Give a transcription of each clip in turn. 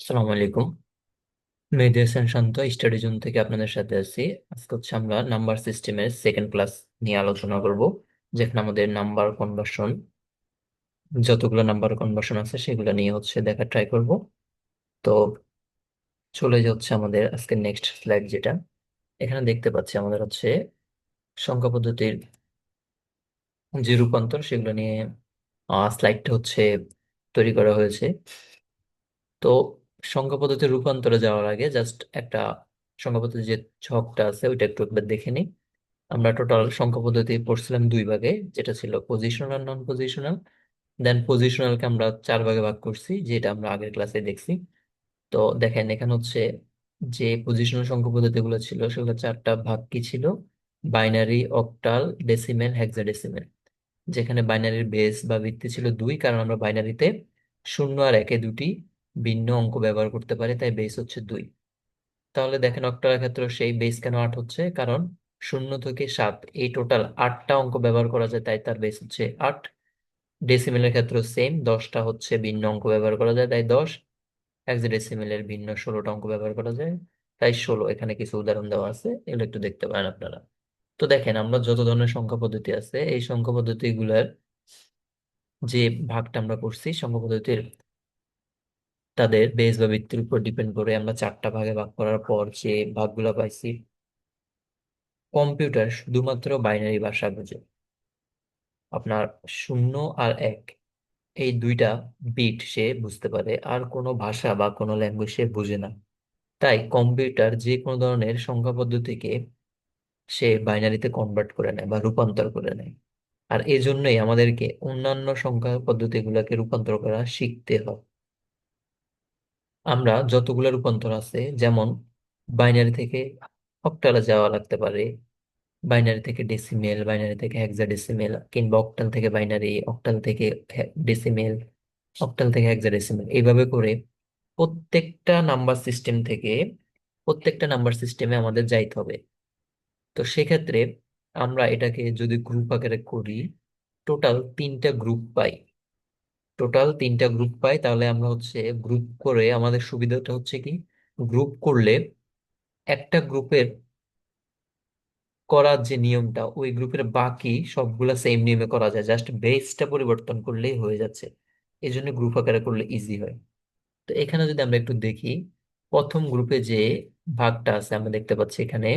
আসসালামু আলাইকুম। হাসান শান্ত, study zone থেকে আপনাদের সাথে আছি। আজকে হচ্ছে আমরা নাম্বার সিস্টেমের সেকেন্ড ক্লাস নিয়ে আলোচনা করব, যেখানে আমাদের নাম্বার কনভার্সন যতগুলো নাম্বার কনভার্সন আছে সেগুলো নিয়ে হচ্ছে দেখা ট্রাই করব। তো চলে যাচ্ছে আমাদের আজকে নেক্সট স্লাইড যেটা। এখানে দেখতে পাচ্ছি আমাদের হচ্ছে সংখ্যা পদ্ধতির যে রূপান্তর সেগুলো নিয়ে স্লাইডটা হচ্ছে তৈরি করা হয়েছে। তো সংখ্যা পদ্ধতির রূপান্তরে যাওয়ার আগে জাস্ট একটা সংখ্যা পদ্ধতির যে ছকটা আছে, ওইটা একটু একবার দেখে নিই। আমরা টোটাল সংখ্যা পদ্ধতি পড়ছিলাম দুই ভাগে, যেটা ছিল পজিশনাল নন পজিশনাল দেন পজিশনালকে আমরা চার ভাগে ভাগ করছি, যেটা আমরা আগের ক্লাসে দেখছি। তো দেখেন, এখানে হচ্ছে যে পজিশনাল সংখ্যা পদ্ধতিগুলো ছিল, সেগুলো চারটা ভাগ কি ছিল? বাইনারি অক্টাল ডেসিমেল হেক্সাডেসিমেল যেখানে বাইনারির বেস বা ভিত্তি ছিল দুই, কারণ আমরা বাইনারিতে শূন্য আর একে দুটি ভিন্ন অঙ্ক ব্যবহার করতে পারি, তাই বেস হচ্ছে দুই। তাহলে দেখেন অক্টালের ক্ষেত্রে সেই বেস কেন আট হচ্ছে? কারণ শূন্য থেকে সাত, এই টোটাল আটটা অঙ্ক ব্যবহার করা যায়, তাই তার বেস হচ্ছে আট। ডেসিমেলের ক্ষেত্রে সেম দশটা হচ্ছে ভিন্ন অঙ্ক ব্যবহার করা যায়, তাই দশ। হেক্সাডেসিমেলের ভিন্ন ষোলোটা অঙ্ক ব্যবহার করা যায়, তাই ষোলো। এখানে কিছু উদাহরণ দেওয়া আছে, এগুলো একটু দেখতে পারেন আপনারা। তো দেখেন, আমরা যত ধরনের সংখ্যা পদ্ধতি আছে, এই সংখ্যা পদ্ধতিগুলোর যে ভাগটা আমরা করছি, সংখ্যা পদ্ধতির তাদের বেস বা ভিত্তির উপর ডিপেন্ড করে আমরা চারটা ভাগে ভাগ করার পর যে ভাগগুলো পাইছি কম্পিউটার শুধুমাত্র বাইনারি ভাষা বোঝে। আপনার শূন্য আর এক, এই দুইটা বিট সে বুঝতে পারে, আর কোনো ভাষা বা কোনো ল্যাঙ্গুয়েজ সে বুঝে না। তাই কম্পিউটার যে কোনো ধরনের সংখ্যা পদ্ধতিকে সে বাইনারিতে কনভার্ট করে নেয় বা রূপান্তর করে নেয়। আর এই জন্যই আমাদেরকে অন্যান্য সংখ্যা পদ্ধতিগুলোকে রূপান্তর করা শিখতে হয় আমরা যতগুলো রূপান্তর আছে, যেমন বাইনারি থেকে অক্টালে যাওয়া লাগতে পারে বাইনারি থেকে ডেসিমেল বাইনারি থেকে হেক্সাডেসিমেল কিংবা অক্টাল থেকে বাইনারি অক্টাল থেকে ডেসিমেল অক্টাল থেকে হেক্সাডেসিমেল এইভাবে করে প্রত্যেকটা নাম্বার সিস্টেম থেকে প্রত্যেকটা নাম্বার সিস্টেমে আমাদের যাইতে হবে। তো সেক্ষেত্রে আমরা এটাকে যদি গ্রুপ আকারে করি টোটাল তিনটা গ্রুপ পাই। টোটাল তিনটা গ্রুপ পাই, তাহলে আমরা হচ্ছে গ্রুপ করে আমাদের সুবিধাটা হচ্ছে কি? গ্রুপ করলে একটা গ্রুপের করার যে নিয়মটা, ওই গ্রুপের বাকি সবগুলা সেম নিয়মে করা যায়। জাস্ট বেসটা পরিবর্তন করলেই হয়ে যাচ্ছে। এই জন্য গ্রুপ আকারে করলে ইজি হয়। তো এখানে যদি আমরা একটু দেখি, প্রথম গ্রুপে যে ভাগটা আছে, আমরা দেখতে পাচ্ছি এখানে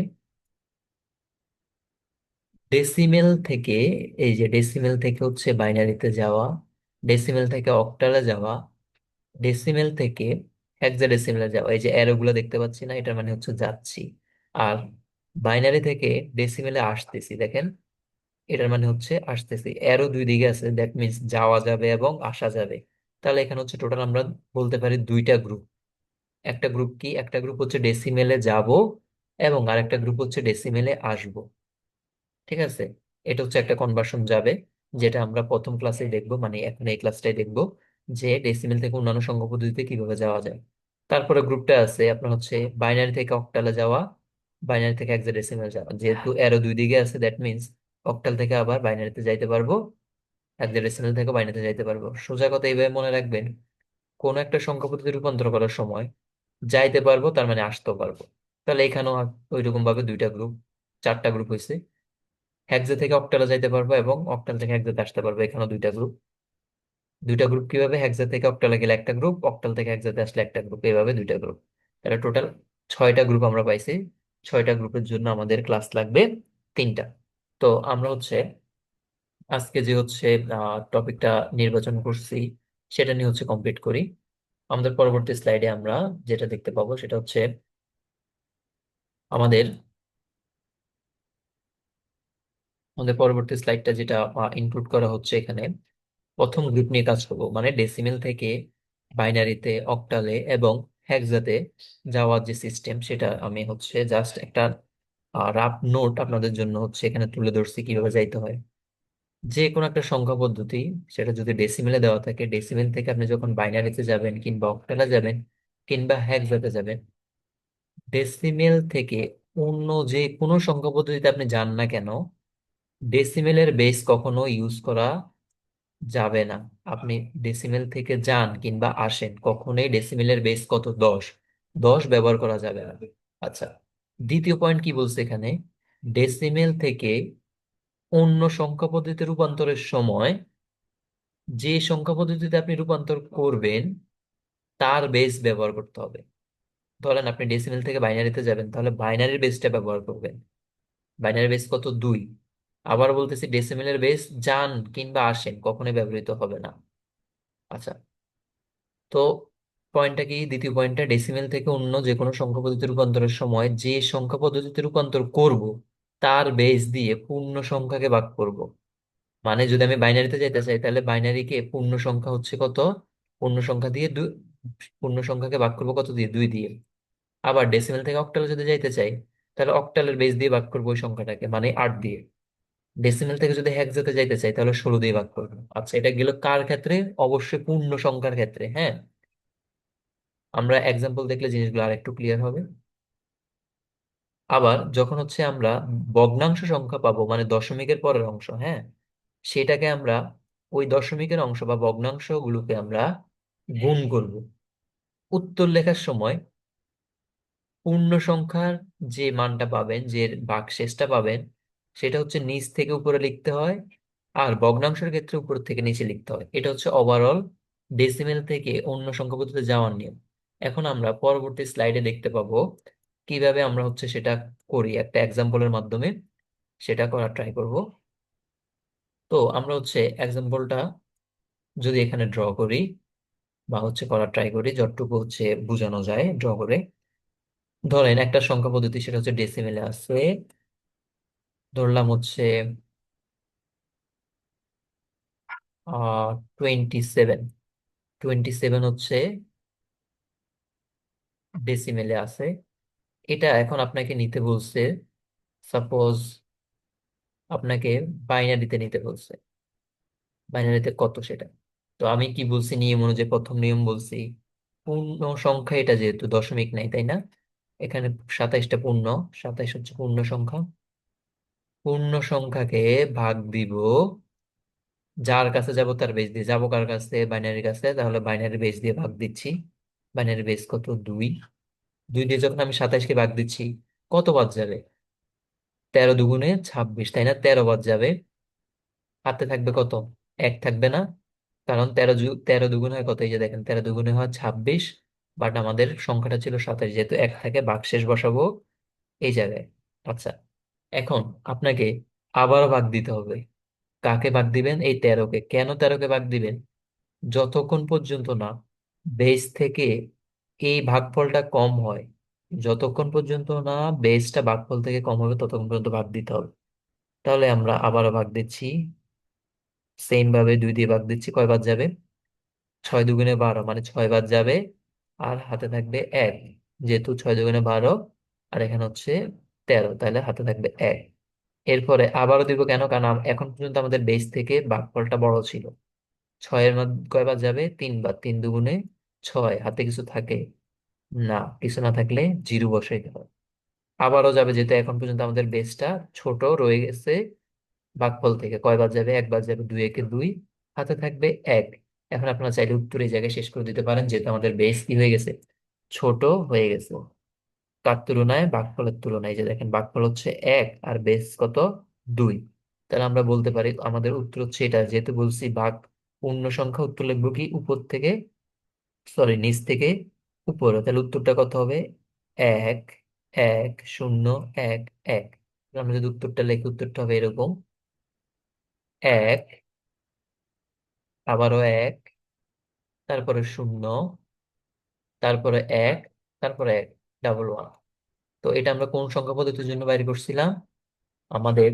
ডেসিমেল থেকে, এই যে ডেসিমেল থেকে হচ্ছে বাইনারিতে যাওয়া ডেসিমেল থেকে অক্টালে যাওয়া ডেসিমেল থেকে হেক্সাডেসিমেলে যাওয়া, এই যে অ্যারো গুলো দেখতে পাচ্ছি না, এটার মানে হচ্ছে যাচ্ছি। আর বাইনারি থেকে ডেসিমেলে আসতেছি, দেখেন, এটার মানে হচ্ছে আসতেছি। এরও দুই দিকে আছে দ্যাট মিন্স যাওয়া যাবে এবং আসা যাবে। তাহলে এখানে হচ্ছে টোটাল আমরা বলতে পারি দুইটা গ্রুপ একটা গ্রুপ কি? একটা গ্রুপ হচ্ছে ডেসিমেলে যাব এবং আরেকটা গ্রুপ হচ্ছে ডেসিমেলে আসব। ঠিক আছে? এটা হচ্ছে একটা কনভার্সন যাবে। যেটা আমরা প্রথম ক্লাসে দেখব মানে এখন এই ক্লাসটাই দেখব, যে ডেসিমেল থেকে অন্যান্য সংখ্যা পদ্ধতিতে কীভাবে যাওয়া যায়। তারপরে গ্রুপটা আছে আপনার হচ্ছে বাইনারি থেকে অক্টালে যাওয়া বাইনারি থেকে হেক্সাডেসিমেল যাওয়া। যেহেতু এরো দুই দিকে আছে দ্যাট মিন্স অক্টাল থেকে আবার বাইনারিতে যাইতে পারব হেক্সাডেসিমেল থেকে বাইনারিতে যাইতে পারব। সোজা কথা এইভাবে মনে রাখবেন, কোন একটা সংখ্যা পদ্ধতি রূপান্তর করার সময় যাইতে পারব, তার মানে আসতেও পারব। তাহলে এখানেও ওই রকম ভাবে দুইটা গ্রুপ চারটা গ্রুপ হয়েছে হেক্সা থেকে অক্টালে যাইতে পারব এবং অক্টাল থেকে হেক্সাতে আসতে পারব এখানেও দুইটা গ্রুপ দুইটা গ্রুপ কীভাবে? হেক্সা থেকে অক্টালে গেলে একটা গ্রুপ অক্টাল থেকে হেক্সাতে আসলে একটা গ্রুপ এইভাবে দুইটা গ্রুপ তাহলে টোটাল ছয়টা গ্রুপ আমরা পাইছি। ছয়টা গ্রুপের জন্য আমাদের ক্লাস লাগবে তিনটা। তো আমরা হচ্ছে আজকে যে হচ্ছে টপিকটা নির্বাচন করছি, সেটা নিয়ে হচ্ছে কমপ্লিট করি। আমাদের পরবর্তী স্লাইডে আমরা যেটা দেখতে পাবো সেটা হচ্ছে আমাদের আমাদের পরবর্তী স্লাইডটা যেটা ইনক্লুড করা হচ্ছে এখানে, প্রথম গ্রুপ নিয়ে কাজ করব মানে ডেসিমেল থেকে বাইনারিতে অক্টালে এবং হেক্সাতে যাওয়ার যে সিস্টেম সেটা আমি হচ্ছে জাস্ট একটা রাফ নোট আপনাদের জন্য হচ্ছে এখানে তুলে ধরছি কীভাবে যাইতে হয়। যে কোনো একটা সংখ্যা পদ্ধতি, সেটা যদি ডেসিমেলে দেওয়া থাকে ডেসিমেল থেকে আপনি যখন বাইনারিতে যাবেন কিংবা অক্টালে যাবেন কিংবা হেক্সাতে যাবেন ডেসিমেল থেকে অন্য যে কোনো সংখ্যা পদ্ধতিতে আপনি যান না কেন ডেসিমেলের বেস কখনো ইউজ করা যাবে না। আপনি ডেসিমেল থেকে যান কিংবা আসেন, কখনোই ডেসিমেলের বেস কত? দশ। দশ ব্যবহার করা যাবে না। আচ্ছা দ্বিতীয় পয়েন্ট কি বলছে এখানে? ডেসিমেল থেকে অন্য সংখ্যা পদ্ধতিতে রূপান্তরের সময় যে সংখ্যা পদ্ধতিতে আপনি রূপান্তর করবেন, তার বেস ব্যবহার করতে হবে। ধরেন আপনি ডেসিমেল থেকে বাইনারিতে যাবেন, তাহলে বাইনারির বেসটা ব্যবহার করবেন। বাইনারি বেস কত? দুই। আবার বলতেছি ডেসিমেলের বেস যান কিংবা আসেন, কখনোই ব্যবহৃত হবে না। আচ্ছা তো পয়েন্টটা কি? দ্বিতীয় পয়েন্টটা ডেসিমেল থেকে অন্য যে কোনো সংখ্যা পদ্ধতি রূপান্তরের সময় যে সংখ্যা পদ্ধতিতে রূপান্তর করব, তার বেস দিয়ে পূর্ণ সংখ্যাকে ভাগ করব। মানে যদি আমি বাইনারিতে যাইতে চাই, তাহলে বাইনারিকে পূর্ণ সংখ্যা হচ্ছে কত? পূর্ণ সংখ্যা দিয়ে দুই, পূর্ণ সংখ্যাকে ভাগ করব কত দিয়ে? দুই দিয়ে। আবার ডেসিমেল থেকে অক্টালে যদি যাইতে চাই, তাহলে অক্টালের বেস দিয়ে ভাগ করব ওই সংখ্যাটাকে মানে আট দিয়ে। ডেসিমেল থেকে যদি হেক্সাতে যাইতে চাই, তাহলে ষোলো দিয়ে ভাগ করব আচ্ছা এটা গেল কার ক্ষেত্রে? অবশ্যই পূর্ণ সংখ্যার ক্ষেত্রে হ্যাঁ? আমরা এক্সাম্পল দেখলে জিনিসগুলো আর একটু ক্লিয়ার হবে। আবার যখন হচ্ছে আমরা ভগ্নাংশ সংখ্যা পাবো মানে দশমিকের পরের অংশ হ্যাঁ? সেটাকে আমরা ওই দশমিকের অংশ বা ভগ্নাংশ গুলোকে আমরা গুণ করব। উত্তর লেখার সময় পূর্ণ সংখ্যার যে মানটা পাবেন, যে ভাগশেষটা পাবেন সেটা হচ্ছে নিচ থেকে উপরে লিখতে হয় আর ভগ্নাংশের ক্ষেত্রে উপর থেকে নিচে লিখতে হয়। এটা হচ্ছে ওভারঅল ডেসিমেল থেকে অন্য সংখ্যা পদ্ধতিতে যাওয়ার নিয়ম। এখন আমরা পরবর্তী স্লাইডে দেখতে পাবো কীভাবে আমরা হচ্ছে সেটা করি। একটা এক্সাম্পলের মাধ্যমে সেটা করার ট্রাই করব। তো আমরা হচ্ছে এক্সাম্পলটা যদি এখানে ড্র করি বা হচ্ছে করার ট্রাই করি, যতটুকু হচ্ছে বোঝানো যায় ড্র করে। ধরেন একটা সংখ্যা পদ্ধতি সেটা হচ্ছে ডেসিমেলে আছে ধরলাম হচ্ছে টোয়েন্টি সেভেন টোয়েন্টি সেভেন হচ্ছে ডেসিমেলে আছে। এটা এখন আপনাকে নিতে বলছে সাপোজ আপনাকে বাইনারিতে নিতে বলছে। বাইনারিতে কত সেটা? তো আমি কি বলছি, নিয়ম অনুযায়ী প্রথম নিয়ম বলছি, পূর্ণ সংখ্যা এটা যেহেতু, দশমিক নাই, তাই না? এখানে সাতাইশটা পূর্ণ, সাতাইশ হচ্ছে পূর্ণ সংখ্যা। পূর্ণ সংখ্যাকে ভাগ দিব। যার কাছে যাব তার বেস দিয়ে। যাব কার কাছে? বাইনারির কাছে। তাহলে বাইনারি বেস দিয়ে ভাগ দিচ্ছি। বাইনারি বেস কত? দুই। দুই দিয়ে যখন আমি সাতাইশকে ভাগ দিচ্ছি, কত বাদ যাবে? তেরো দুগুণে ছাব্বিশ, তাই না? তেরো বাদ যাবে। হাতে থাকবে কত? এক থাকবে না। কারণ তেরো তেরো দুগুণ হয় কত? এই যে দেখেন, তেরো দুগুণে হয় ছাব্বিশ বাট আমাদের সংখ্যাটা ছিল সাতাশ যেহেতু এক থাকে ভাগশেষ বসাবো এই জায়গায়। আচ্ছা। এখন আপনাকে আবারও ভাগ দিতে হবে। কাকে ভাগ দিবেন? এই তেরোকে। কেন তেরোকে ভাগ দিবেন? যতক্ষণ পর্যন্ত না বেস থেকে এই ভাগফলটা কম হয়, যতক্ষণ পর্যন্ত না বেসটা ভাগফল থেকে কম হবে, ততক্ষণ পর্যন্ত ভাগ দিতে হবে। তাহলে আমরা আবারও ভাগ দিচ্ছি। সেম ভাবে দুই দিয়ে ভাগ দিচ্ছি, কয় বাদ যাবে? ছয় দুগুণে বারো মানে ছয় বাদ যাবে। আর হাতে থাকবে এক, যেহেতু ছয় দুগুণে বারো, আর এখানে হচ্ছে তেরো, তাহলে হাতে থাকবে এক। এরপরে আবারও দিব কেন? কারণ এখন পর্যন্ত আমাদের বেস থেকে ভাগফলটা বড় ছিল। ছয়ের মধ্যে কয়বার যাবে? তিনবার। তিন দুগুণে ছয়। হাতে কিছু থাকে না। কিছু না থাকলে জিরো বসাইতে হবে। আবারও যাবে যেহেতু এখন পর্যন্ত আমাদের বেসটা ছোট, রয়ে গেছে ভাগফল থেকে। কয়বার যাবে? একবার যাবে দুই, একে দুই। হাতে থাকবে এক। এখন আপনারা চাইলে উত্তর এই জায়গায় শেষ করে দিতে পারেন, যেহেতু আমাদের বেস কি হয়ে গেছে? ছোট হয়ে গেছে। কার তুলনায় ভাগফলের তুলনায় যে দেখেন ভাগফল হচ্ছে এক আর বেস কত? দুই। তাহলে আমরা বলতে পারি আমাদের উত্তর হচ্ছে এটা। যেহেতু বলছি ভাগ পূর্ণ সংখ্যা, উত্তর লিখব কি? উপর থেকে সরি নিচ থেকে উপরে। তাহলে উত্তরটা কত হবে? এক এক, শূন্য, এক এক। আমরা যদি উত্তরটা লিখি, উত্তরটা হবে এরকম। এক, আবারও এক, তারপরে শূন্য, তারপরে এক তারপরে এক। ডাবল ওয়ান তো এটা আমরা কোন সংখ্যা পদ্ধতির জন্য বাইর করছিলাম? আমাদের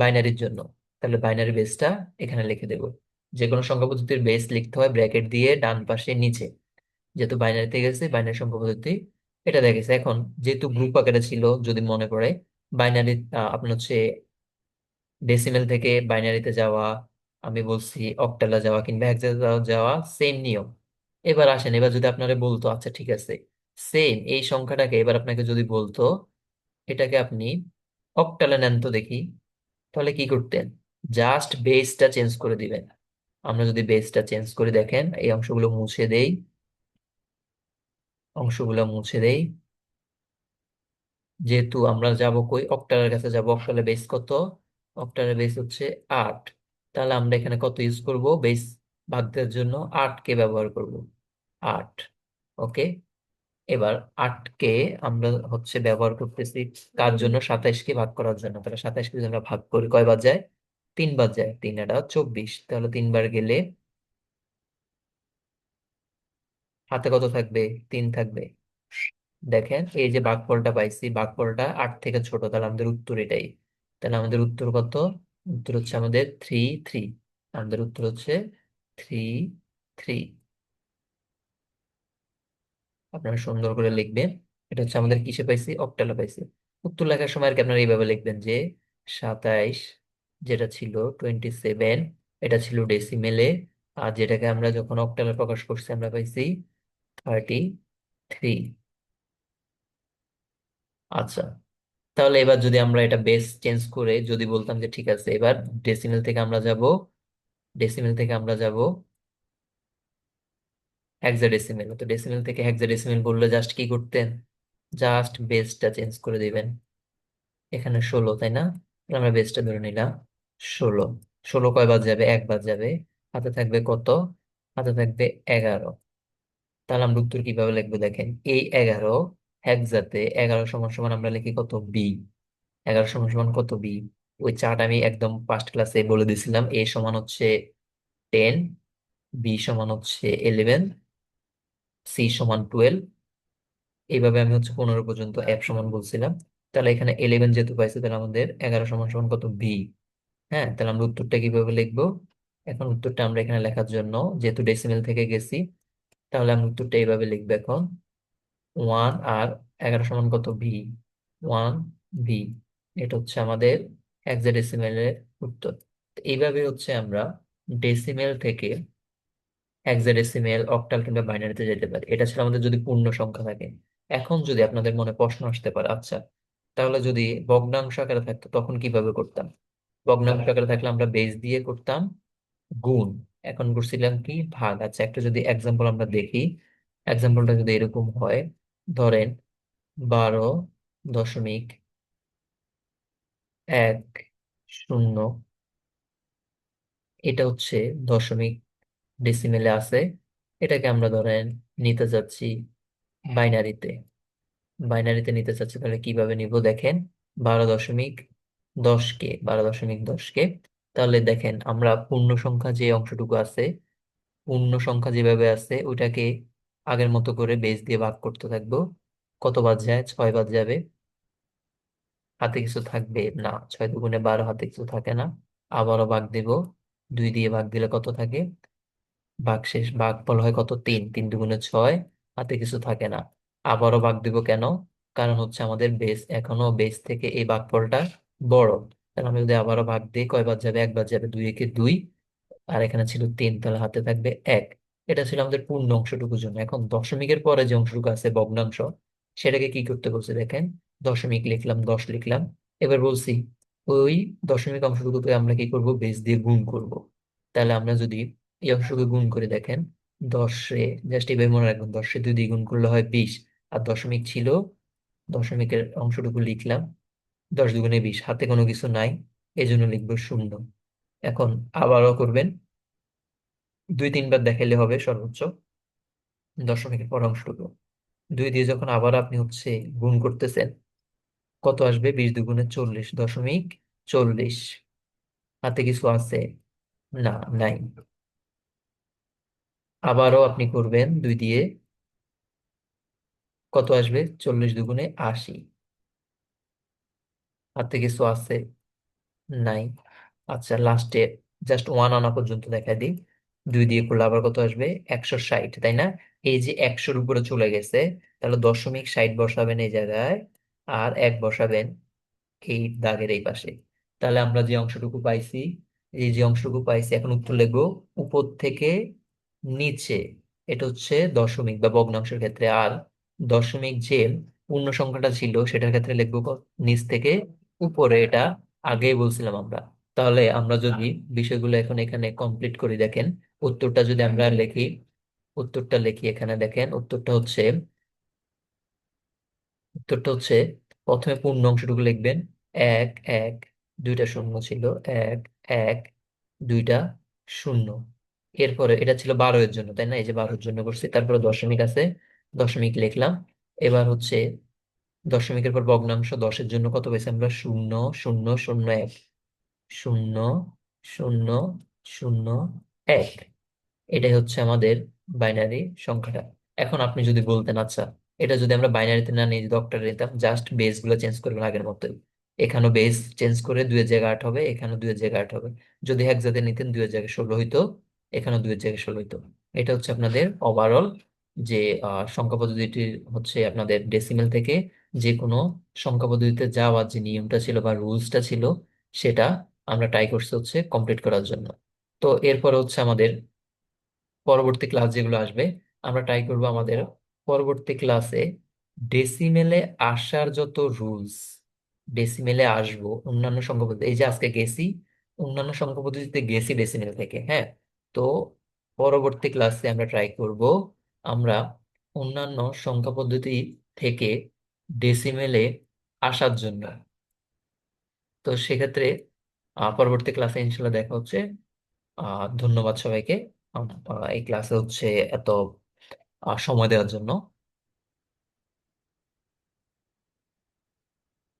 বাইনারির জন্য। তাহলে বাইনারি বেসটা এখানে লিখে দেব। যে কোনো সংখ্যা পদ্ধতির বেস লিখতে হয় ব্র্যাকেট দিয়ে ডান পাশে নিচে। যেহেতু বাইনারিতে গেছে, বাইনারি সংখ্যা পদ্ধতি এটা দেখেছে এখন যেহেতু গ্রুপ আকারে ছিল, যদি মনে পড়ে, বাইনারি আপনার হচ্ছে ডেসিমেল থেকে বাইনারিতে যাওয়া, আমি বলছি অক্টালে যাওয়া কিংবা হেক্সাডেসিমালে যাওয়া সেম নিয়ম। এবার আসেন, এবার যদি আপনারা বলতো আচ্ছা ঠিক আছে। সেম এই সংখ্যাটাকে এবার আপনাকে যদি বলতো, এটাকে আপনি অক্টালে নেন তো দেখি, তাহলে কি করতেন? জাস্ট বেসটা চেঞ্জ করে দিবেন। আমরা যদি বেসটা চেঞ্জ করে দেখেন, এই অংশগুলো মুছে দেই। অংশগুলো মুছে দেই। যেহেতু আমরা যাব কই? অক্টালের কাছে যাব। অক্টালের বেস কত? অক্টালের বেস হচ্ছে আট। তাহলে আমরা এখানে কত ইউজ করব? বেস ভাগ দেওয়ার জন্য আট কে ব্যবহার করব। আট ওকে এবার আটকে আমরা হচ্ছে ব্যবহার করতেছি কার জন্য? সাতাইশকে ভাগ করার জন্য। তাহলে সাতাইশকে যদি আমরা ভাগ করি কয়বার যায়? তিনবার যায়। তিন এটা চব্বিশ। তাহলে তিনবার গেলে হাতে কত থাকবে? তিন থাকবে। দেখেন, এই যে ভাগফলটা পাইছি ভাগফলটা আট থেকে ছোট, তাহলে আমাদের উত্তর এটাই। তাহলে আমাদের উত্তর কত? উত্তর হচ্ছে আমাদের থ্রি থ্রি। আমাদের উত্তর হচ্ছে থ্রি থ্রি। আপনারা সুন্দর করে লিখবেন। এটা হচ্ছে আমাদের কিসে পাইছি? অক্টালে পাইছি। উত্তর লেখার সময় আর কি আপনারা এইভাবে লিখবেন যে, সাতাইশ যেটা ছিল টোয়েন্টি সেভেন এটা ছিল ডেসিমেলে আর যেটাকে আমরা যখন অক্টালে প্রকাশ করছি, আমরা পাইছি থার্টি থ্রি আচ্ছা তাহলে এবার যদি আমরা এটা বেস চেঞ্জ করে যদি বলতাম যে, ঠিক আছে, এবার ডেসিমেল থেকে আমরা যাব ডেসিমেল থেকে আমরা যাব হেক্সাডেসিমেল তো ডেসিমেল থেকে হেক্সাডেসিমেল বললে জাস্ট কি করতেন? জাস্ট বেসটা চেঞ্জ করে দিবেন। এখানে ষোলো, তাই না? আমরা বেসটা ধরে নিলাম ষোলো। ষোলো কয় বাদ যাবে? এক বাদ যাবে। হাতে থাকবে কত? হাতে থাকবে এগারো। তাহলে আমরা উত্তর কীভাবে লিখব দেখেন? এই এগারো হেক্সাতে এগারো সমান সমান আমরা লিখি কত? বি এগারো সমান সমান কত? বি ওই চার্ট আমি একদম ফার্স্ট ক্লাসে বলে দিছিলাম। এ সমান হচ্ছে টেন বি সমান হচ্ছে ইলেভেন সি সমান টুয়েলভ এইভাবে আমি হচ্ছে পনেরো পর্যন্ত এফ সমান বলছিলাম। তাহলে এখানে ইলেভেন যেহেতু পাইছে, তাহলে আমাদের এগারো সমান সমান কত? বি হ্যাঁ তাহলে আমরা উত্তরটা কীভাবে লিখব? এখন উত্তরটা আমরা এখানে লেখার জন্য, যেহেতু ডেসিমেল থেকে গেছি, তাহলে আমি উত্তরটা এইভাবে লিখব এখন। ওয়ান আর এগারো সমান কত? ভি ওয়ান ভি এটা হচ্ছে আমাদের হেক্সাডেসিমেলের উত্তর। এইভাবে হচ্ছে আমরা ডেসিমেল থেকে হেক্সাডেসিমেল অক্টাল কিংবা বাইনারিতে যেতে পারি। এটা ছাড়া আমাদের যদি পূর্ণ সংখ্যা থাকে। এখন যদি আপনাদের মনে প্রশ্ন আসতে পারে আচ্ছা তাহলে যদি ভগ্নাংশ আকারে থাকতো, তখন কীভাবে করতাম? ভগ্নাংশ আকারে থাকলে আমরা বেস দিয়ে করতাম গুণ। এখন করছিলাম কি? ভাগ। আচ্ছা একটা যদি এক্সাম্পল আমরা দেখি এক্সাম্পলটা যদি এরকম হয়, ধরেন বারো দশমিক এক শূন্য, এটা হচ্ছে দশমিক ডেসিমেলে আছে। এটাকে আমরা ধরেন নিতে যাচ্ছি বাইনারিতে। বাইনারিতে নিতে চাচ্ছি তাহলে কীভাবে নিব দেখেন? বারো দশমিক দশকে বারো দশমিক দশকে তাহলে দেখেন আমরা পূর্ণ সংখ্যা যে অংশটুকু আছে পূর্ণ সংখ্যা যেভাবে আছে ওইটাকে আগের মতো করে বেস দিয়ে ভাগ করতে থাকব। কত বাদ যায়? ছয় বাদ যাবে। হাতে কিছু থাকবে? না ছয় দুগুণে বারো হাতে কিছু থাকে না। আবারও ভাগ দিব। দুই দিয়ে ভাগ দিলে কত থাকে? ভাগশেষ ভাগফল হয় কত? তিন। তিন দুগুণে ছয়, হাতে কিছু থাকে না। আবারও ভাগ দিব কেন? কারণ হচ্ছে আমাদের বেস এখনও বেস থেকে এই ভাগফলটা বড়। তাহলে আমি যদি আবারও ভাগ দিই, কয় বাদ যাবে? একবার যাবে দুই, একে দুই। আর এখানে ছিল তিন, তাহলে হাতে থাকবে এক। এটা ছিল আমাদের পূর্ণ অংশটুকুর জন্য। এখন দশমিকের পরে যে অংশটুকু আছে, ভগ্নাংশ, সেটাকে কি করতে বলছে দেখেন? দশমিক লিখলাম, দশ লিখলাম। এবার বলছি, ওই দশমিক অংশটুকুকে আমরা কি করব? বেস দিয়ে গুণ করব। তাহলে আমরা যদি এই অংশকে গুণ করে দেখেন, দশে, জাস্ট এভাবে মনে রাখবেন, দশে দুই দিয়ে গুণ করলে হয় বিশ, আর দশমিক ছিল, দশমিকের অংশটুকু লিখলাম, দশ দুগুণে বিশ, হাতে কোনো কিছু নাই এই জন্য লিখব শূন্য। এখন আবারও করবেন, দুই তিনবার দেখাইলে হবে সর্বোচ্চ দশমিকের পর অংশটুকু। দুই দিয়ে যখন আবার আপনি হচ্ছে গুণ করতেছেন, কত আসবে? বিশ দুগুণে চল্লিশ, দশমিক চল্লিশ। হাতে কিছু আছে? না, নাই। আবারও আপনি করবেন দুই দিয়ে। কত আসবে? চল্লিশ দুগুণে আশি। হাতে কিছু আছে? নাই। আচ্ছা লাস্টে জাস্ট ওয়ান আনা পর্যন্ত দেখা দিই। দুই দিয়ে করলে আবার কত আসবে? একশো ষাট, তাই না? এই যে একশোর উপরে চলে গেছে, তাহলে দশমিক ষাট বসাবেন এই জায়গায় আর এক বসাবেন এই দাগের এই পাশে। তাহলে আমরা যে অংশটুকু পাইছি, এই যে অংশটুকু পাইছি, এখন উত্তর লিখব উপর থেকে নিচে এটা হচ্ছে দশমিক বা ভগ্নাংশের ক্ষেত্রে আর দশমিক যে পূর্ণ সংখ্যাটা ছিল সেটার ক্ষেত্রে লিখব নিচ থেকে উপরে এটা আগেই বলছিলাম আমরা। তাহলে আমরা যদি বিষয়গুলো এখন এখানে কমপ্লিট করি দেখেন উত্তরটা যদি আমরা লিখি উত্তরটা লিখি এখানে দেখেন উত্তরটা হচ্ছে উত্তরটা হচ্ছে প্রথমে পূর্ণ অংশটুকু লিখবেন এক এক দুইটা শূন্য ছিল এক এক দুইটা শূন্য। এরপরে এটা ছিল বারো এর জন্য, তাই না? এই যে বারোর জন্য করছি। তারপরে দশমিক আছে, দশমিক লিখলাম। এবার হচ্ছে দশমিকের পর ভগ্নাংশ দশের জন্য কত পেয়েছি আমরা? শূন্য শূন্য শূন্য এক। শূন্য শূন্য শূন্য এক। এটাই হচ্ছে আমাদের বাইনারি সংখ্যাটা। এখন আপনি যদি বলতেন আচ্ছা এটা যদি আমরা বাইনারিতে না নিয়ে অক্টালে নিতাম জাস্ট বেসগুলো চেঞ্জ করবেন আগের মতোই। এখানেও বেস চেঞ্জ করে দুই জায়গায় আট হবে, এখানেও দুই জায়গায় আট হবে। যদি হেক্সাতে নিতেন দুই জায়গায় ষোলো হইতো। এখানেও দুই জায়গায় ষোলো হইতো। এটা হচ্ছে আপনাদের ওভারঅল যে সংখ্যা পদ্ধতিটি হচ্ছে আপনাদের ডেসিমেল থেকে যে কোনো সংখ্যা পদ্ধতিতে যাওয়ার যে নিয়মটা ছিল বা রুলসটা ছিল, সেটা আমরা ট্রাই করছি হচ্ছে কমপ্লিট করার জন্য। তো এরপরে হচ্ছে আমাদের পরবর্তী ক্লাস যেগুলো আসবে, আমরা ট্রাই করব আমাদের পরবর্তী ক্লাসে ডেসিমেলে আসার যত রুলস ডেসিমেলে আসব, অন্যান্য সংখ্যা পদ্ধতি এই যে আজকে গেছি, অন্যান্য সংখ্যা পদ্ধতিতে গেছি ডেসিমেল থেকে হ্যাঁ? তো পরবর্তী ক্লাসে আমরা ট্রাই করব আমরা অন্যান্য সংখ্যা পদ্ধতি থেকে ডেসিমেলে আসার জন্য। তো সেক্ষেত্রে পরবর্তী ক্লাসে ইনশাল্লাহ দেখা হচ্ছে। ধন্যবাদ সবাইকে। এই ক্লাসে হচ্ছে এত সময় দেওয়ার জন্য।